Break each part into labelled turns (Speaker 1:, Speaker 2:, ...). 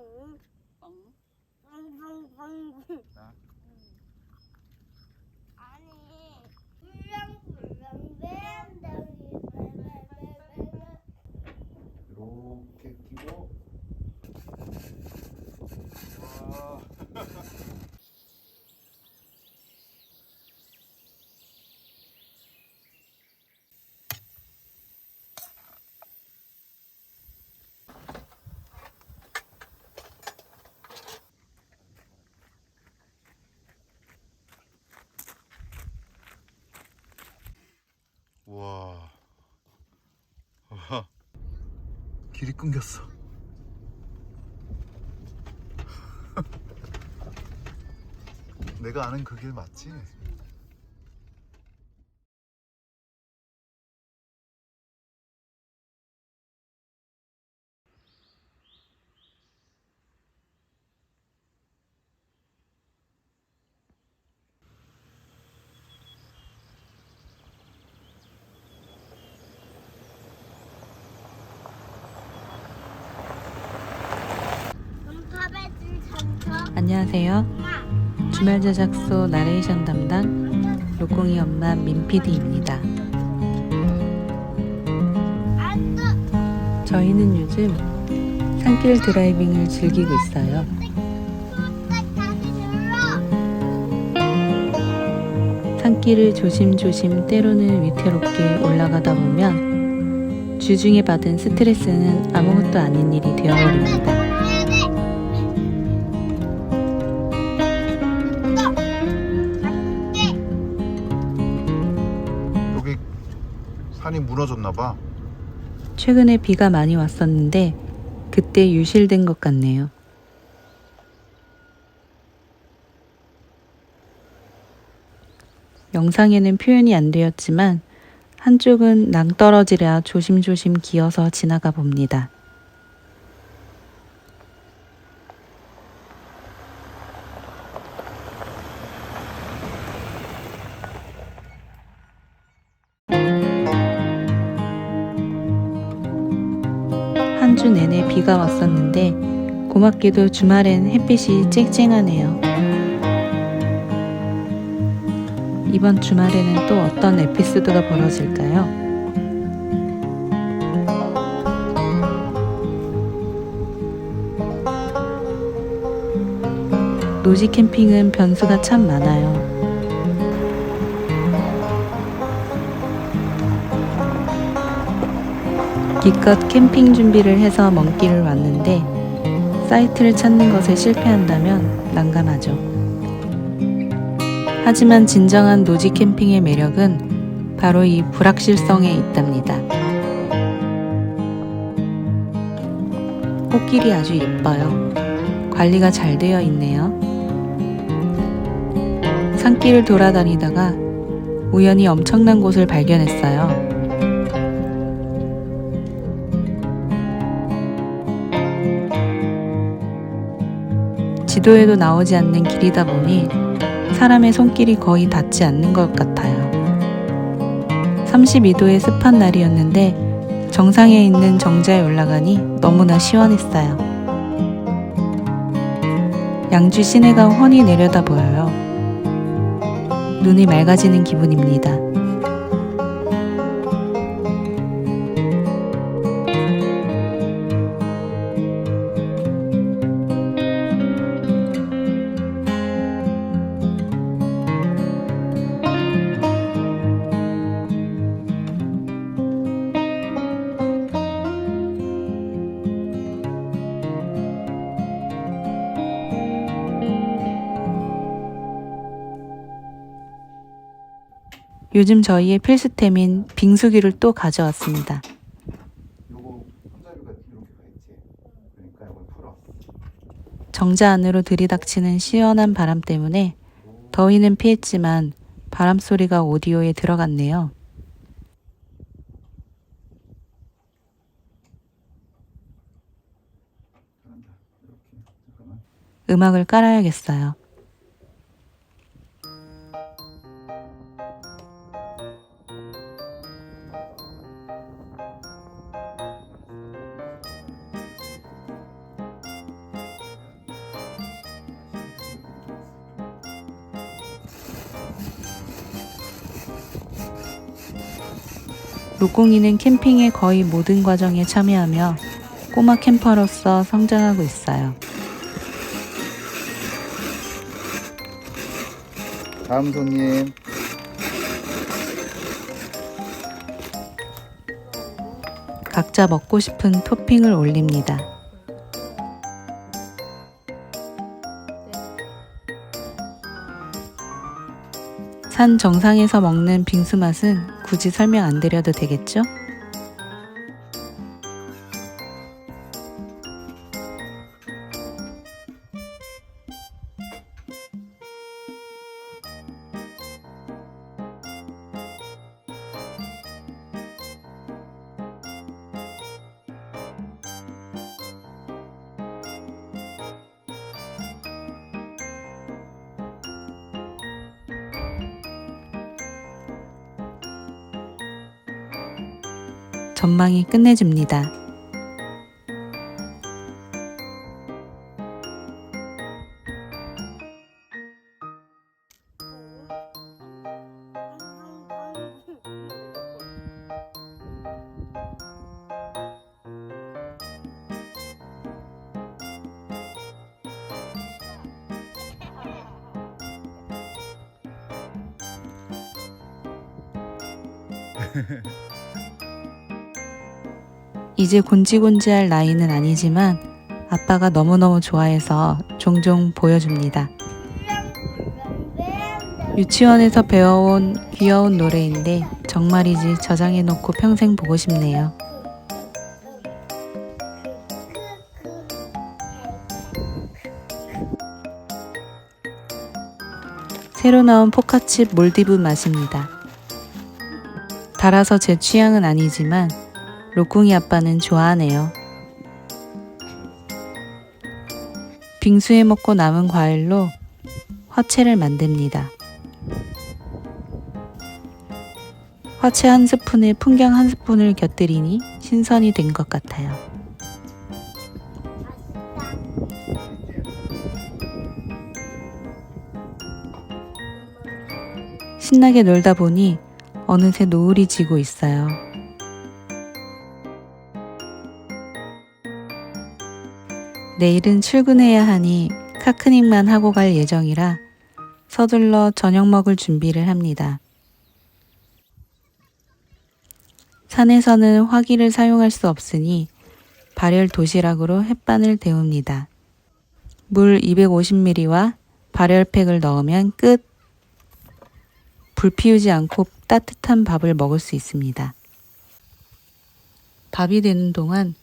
Speaker 1: 뻥.
Speaker 2: 뻥 뻥뻥.
Speaker 3: 자.
Speaker 2: 아니 불렁불렁 뱀덩이 뱀뱀뱀뱀
Speaker 3: 이렇게 끼고 와. 우와. 와. 길이 끊겼어. 내가 아는 그 길 맞지?
Speaker 2: 음파배들 전처
Speaker 4: 안녕하세요. 주말 제작소 나레이션 담당 로공이 엄마 민피디입니다. 저희는 요즘 산길 드라이빙을 즐기고 있어요. 산길을 조심조심 때로는 위태롭게 올라가다 보면 주중에 받은 스트레스는 아무것도 아닌 일이 되어버립니다.
Speaker 3: 산이 무너졌나 봐.
Speaker 4: 최근에 비가 많이 왔었는데 그때 유실된 것 같네요. 영상에는 표현이 안 되었지만 한쪽은 낭떠러지라 조심조심 기어서 지나가 봅니다. 고맙게도 주말엔 햇빛이 쨍쨍하네요. 이번 주말에는 또 어떤 에피소드가 벌어질까요? 노지 캠핑은 변수가 참 많아요. 기껏 캠핑 준비를 해서 먼 길을 왔는데 사이트를 찾는 것에 실패한다면 난감하죠. 하지만 진정한 노지 캠핑의 매력은 바로 이 불확실성에 있답니다. 꽃길이 아주 예뻐요. 관리가 잘 되어 있네요. 산길을 돌아다니다가 우연히 엄청난 곳을 발견했어요. 지도에도 나오지 않는 길이다 보니 사람의 손길이 거의 닿지 않는 것 같아요. 32도의 습한 날이었는데 정상에 있는 정자에 올라가니 너무나 시원했어요. 양주 시내가 훤히 내려다 보여요. 눈이 맑아지는 기분입니다. 요즘 저희의 필수템인 빙수기를 또 가져왔습니다.
Speaker 3: 그러니까.
Speaker 4: 정자 안으로 들이닥치는 시원한 바람 때문에 더위는 피했지만 바람 소리가 오디오에 들어갔네요. 음악을 깔아야겠어요. 로꽁이는 캠핑의 거의 모든 과정에 참여하며 꼬마 캠퍼로서 성장하고 있어요.
Speaker 3: 다음 손님.
Speaker 4: 각자 먹고 싶은 토핑을 올립니다. 산 정상에서 먹는 빙수 맛은 굳이 설명 안 드려도 되겠죠? 전망이 끝내줍니다. 이제 곤지곤지할 나이는 아니지만 아빠가 너무너무 좋아해서 종종 보여줍니다. 유치원에서 배워온 귀여운 노래인데 정말이지 저장해놓고 평생 보고 싶네요. 새로 나온 포카칩 몰디브 맛입니다. 달아서 제 취향은 아니지만 로꿍이 아빠는 좋아하네요. 빙수에 먹고 남은 과일로 화채를 만듭니다. 화채 한 스푼에 풍경 한 스푼을 곁들이니 신선이 된 것 같아요. 신나게 놀다 보니 어느새 노을이 지고 있어요. 내일은 출근해야 하니 카크닉만 하고 갈 예정이라 서둘러 저녁 먹을 준비를 합니다. 산에서는 화기를 사용할 수 없으니 발열 도시락으로 햇반을 데웁니다. 물 250ml와 발열팩을 넣으면 끝! 불 피우지 않고 따뜻한 밥을 먹을 수 있습니다. 밥이 되는 동안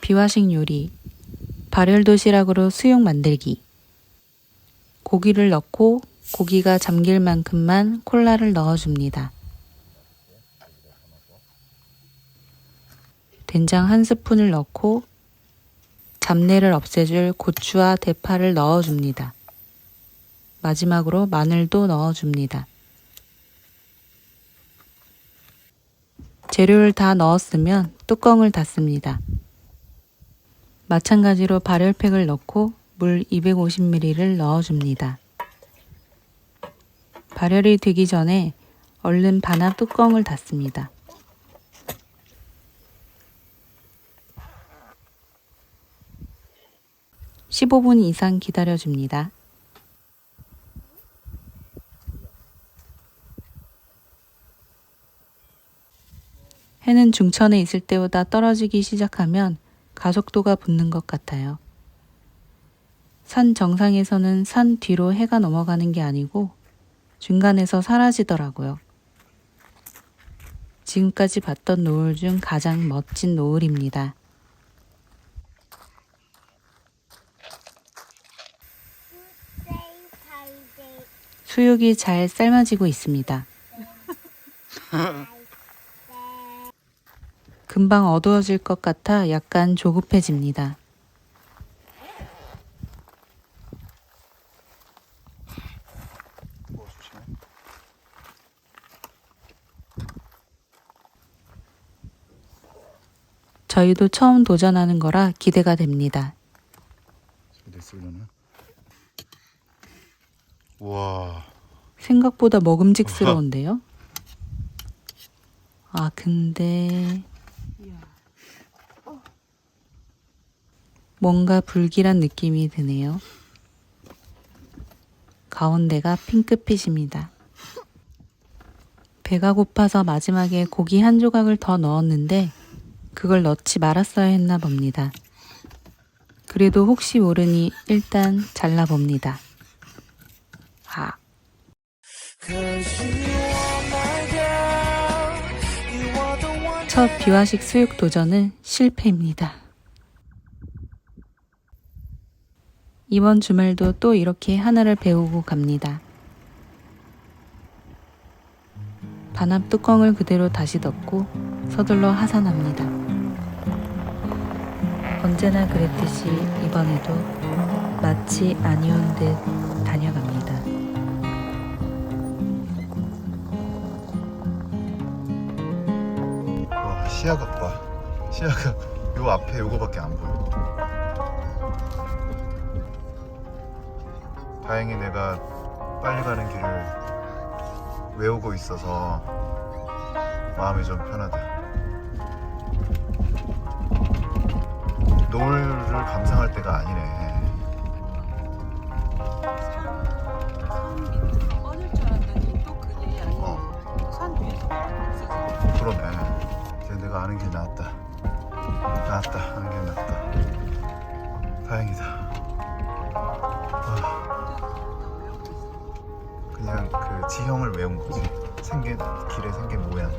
Speaker 4: 비화식 요리, 발열 도시락으로 수육 만들기. 고기를 넣고 고기가 잠길 만큼만 콜라를 넣어줍니다. 된장 한 스푼을 넣고 잡내를 없애줄 고추와 대파를 넣어줍니다. 마지막으로 마늘도 넣어줍니다. 재료를 다 넣었으면 뚜껑을 닫습니다. 마찬가지로 발열팩을 넣고 물 250ml를 넣어줍니다. 발열이 되기 전에 얼른 반합 뚜껑을 닫습니다. (15분) 이상 기다려줍니다. 해는 중천에 있을 때보다 떨어지기 시작하면 가속도가 붙는 것 같아요. 산 정상에서는 산 뒤로 해가 넘어가는 게 아니고 중간에서 사라지더라고요. 지금까지 봤던 노을 중 가장 멋진 노을입니다. 수육이 잘 삶아지고 있습니다. 금방 어두워질 것 같아 약간 조급해집니다. 저희도 처음 도전하는 거라 기대가 됩니다. 생각보다 먹음직스러운데요? 아, 근데 뭔가 불길한 느낌이 드네요. 가운데가 핑크빛입니다. 배가 고파서 마지막에 고기 한 조각을 더 넣었는데 그걸 넣지 말았어야 했나 봅니다. 그래도 혹시 모르니 일단 잘라봅니다. 아, 첫 비화식 수육 도전은 실패입니다. 이번 주말도 또 이렇게 하나를 배우고 갑니다. 반합 뚜껑을 그대로 다시 덮고 서둘러 하산합니다. 언제나 그랬듯이 이번에도 마치 아니온 듯 다녀갑니다.
Speaker 3: 와 시야가 봐 시야가 요 앞에 요거밖에 안 보여 다행히 내가 빨리 가는 길을 외우고 있어서 마음이 좀 편하다. 노을을 감상할 때가 아니네. 어 그러네. 내가 아는 길 나왔다. 나왔다. 아는 길 나왔다. 다행이다 그냥 그 지형을 외운 거지. 생긴 길에 생긴 모양